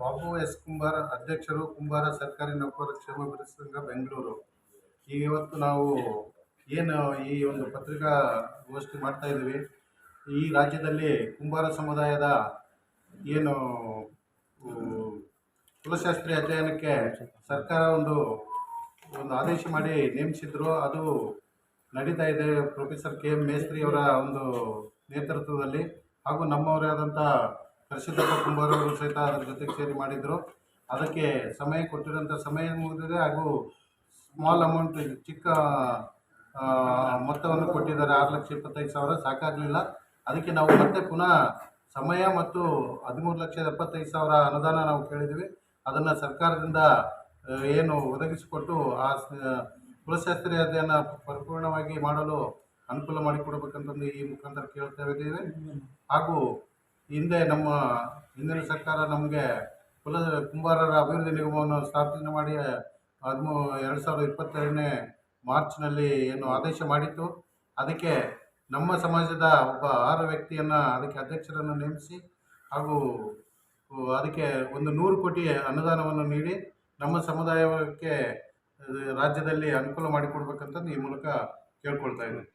Babu S ಕುಂಬಾರ ಅಧ್ಯಕ್ಷರು, ಕುಂಬಾರ ಸರ್ಕಾರಿ ನೌಕರರ ಕ್ಷೇಮಾಭಿವೃದ್ಧಿ ಸಂಘ ಬೆಂಗಳೂರು. ಈಗ ಇವತ್ತು ನಾವು ಏನು ಈ ಒಂದು ಪತ್ರಿಕಾ ಗೋಷ್ಠಿ ಮಾಡ್ತಾ ಇದ್ದೀವಿ. ಈ ರಾಜ್ಯದಲ್ಲಿ ಕುಂಬಾರ ಸಮುದಾಯದ ಏನು ಕುಲಶಾಸ್ತ್ರೀಯ ಅಧ್ಯಯನಕ್ಕೆ ಸರ್ಕಾರ ಒಂದು ಒಂದು ಆದೇಶ ಮಾಡಿ ನೇಮಿಸಿದ್ರು. ಅದು ನಡೀತಾ ಇದೆ. ಪ್ರೊಫೆಸರ್ ಕೆ ಎಂ ಮೇಸ್ತ್ರಿ ಅವರ ಒಂದು ನೇತೃತ್ವದಲ್ಲಿ ಹಾಗೂ ನಮ್ಮವರೇ ಆದಂಥ ಕರ್ಷಿದಪ್ಪ ಕುಂಬಾರವರು ಸಹಿತ ಅದರ ಜೊತೆಗೆ ಸೇರಿ ಮಾಡಿದರು. ಅದಕ್ಕೆ ಸಮಯ ಕೊಟ್ಟಿರೋಂಥ ಸಮಯ ಮುಗಿದಿದೆ ಹಾಗೂ ಸ್ಮಾಲ್ ಅಮೌಂಟ್ ಚಿಕ್ಕ ಮೊತ್ತವನ್ನು ಕೊಟ್ಟಿದ್ದಾರೆ ಆರು ಲಕ್ಷ ಇಪ್ಪತ್ತೈದು ಸಾವಿರ. ಸಾಕಾಗಲಿಲ್ಲ. ಅದಕ್ಕೆ ನಾವು ಮತ್ತೆ ಪುನಃ ಸಮಯ ಮತ್ತು ಹದಿಮೂರು ಲಕ್ಷದ ಎಪ್ಪತ್ತೈದು ಸಾವಿರ ಅನುದಾನ ನಾವು ಕೇಳಿದ್ದೀವಿ. ಅದನ್ನು ಸರ್ಕಾರದಿಂದ ಏನು ಒದಗಿಸಿಕೊಟ್ಟು ಆ ಕುಲಶಾಸ್ತ್ರಿ ಅಧ್ಯಯನ ಪರಿಪೂರ್ಣವಾಗಿ ಮಾಡಲು ಅನುಕೂಲ ಮಾಡಿಕೊಡ್ಬೇಕಂತಂದು ಈ ಮುಖಾಂತರ ಕೇಳ್ತಾ ಇದ್ದೀವಿ. ಹಾಗೂ ಹಿಂದೆ ನಮ್ಮ ಹಿಂದಿನ ಸರ್ಕಾರ ನಮಗೆ ಕುಲ ಕುಂಬಾರರ ಅಭಿವೃದ್ಧಿ ನಿಗಮವನ್ನು ಸ್ಥಾಪನೆ ಮಾಡಿ ಹದಿಮೂ, ಎರಡು ಸಾವಿರದ ಇಪ್ಪತ್ತೆರಡನೇ ಮಾರ್ಚ್ನಲ್ಲಿ ಏನು ಆದೇಶ ಮಾಡಿತ್ತು. ಅದಕ್ಕೆ ನಮ್ಮ ಸಮಾಜದ ಒಬ್ಬ ಆರು ವ್ಯಕ್ತಿಯನ್ನು ಅದಕ್ಕೆ ಅಧ್ಯಕ್ಷರನ್ನು ನೇಮಿಸಿ ಹಾಗೂ ಅದಕ್ಕೆ ಒಂದು ನೂರು ಕೋಟಿ ಅನುದಾನವನ್ನು ನೀಡಿ ನಮ್ಮ ಸಮುದಾಯಕ್ಕೆ ರಾಜ್ಯದಲ್ಲಿ ಅನುಕೂಲ ಮಾಡಿಕೊಡ್ಬೇಕಂತಂದು ಈ ಮೂಲಕ ಕೇಳ್ಕೊಳ್ತಾ ಇದ್ದೀನಿ.